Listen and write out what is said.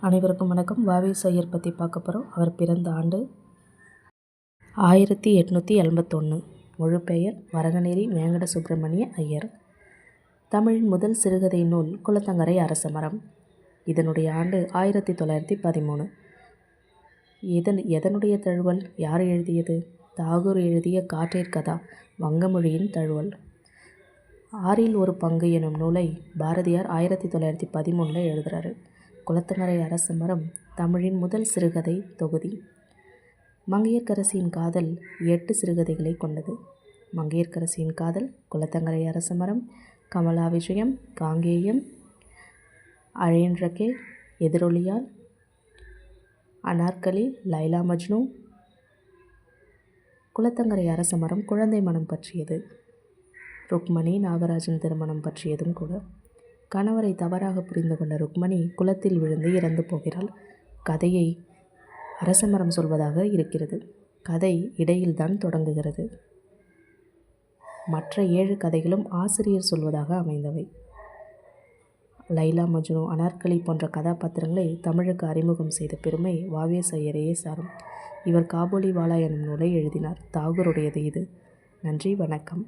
அனைவருக்கும் வணக்கம். வாவே ஐயர் பற்றி பார்க்க போகிறோம் அவர் பிறந்த ஆண்டு ஆயிரத்தி எட்நூற்றி எண்பத்தொன்று முழு பெயர் வரகநேரி வேங்கட சுப்பிரமணிய ஐயர். தமிழின் முதல் சிறுகதை நூல் குளத்தங்கரை அரசமரம் இதனுடைய ஆண்டு ஆயிரத்தி தொள்ளாயிரத்தி பதிமூணு. எதன் எதனுடைய தழுவல்? யார் எழுதியது? தாகூர் எழுதிய காற்றேர் கதா வங்கமொழியின் தழுவல். ஆறில் ஒரு பங்கு எனும் நூலை பாரதியார் ஆயிரத்தி தொள்ளாயிரத்தி பதிமூணில் எழுதுகிறாரு குளத்துங்கரை அரச மரம் தமிழின் முதல் சிறுகதை தொகுதி. மங்கையர்க்கரசியின் காதல் எட்டு சிறுகதைகளை கொண்டது. மங்கையர்க்கரசியின் காதல் குளத்தங்கரை அரச மரம் கமலா விஜயம் காங்கேயம் அழையன்றகே எதிரொலியால் அனார்கலி லைலா மஜ்னு. குளத்தங்கரை அரச மரம் குழந்தை மனம் பற்றியது. ருக்மணி நாகராஜன் திருமணம் பற்றியதும் கூட. கணவரை தவறாக புரிந்து கொண்ட ருக்மணி குளத்தில் விழுந்து இறந்து போகிறாள். கதையை அரசமரம் சொல்வதாக இருக்கிறது. கதை இடையில்தான் தொடங்குகிறது. மற்ற ஏழு கதைகளும் ஆசிரியர் சொல்வதாக அமைந்தவை. லைலா மஜ்னு அனார்கலி போன்ற கதாபாத்திரங்களை தமிழுக்கு அறிமுகம் செய்த பெருமை வாவேஸ் ஐயரையே சாரும். இவர் காபூலி வாலா எனும் நூலை எழுதினார். தாகூருடையது இது. நன்றி வணக்கம்.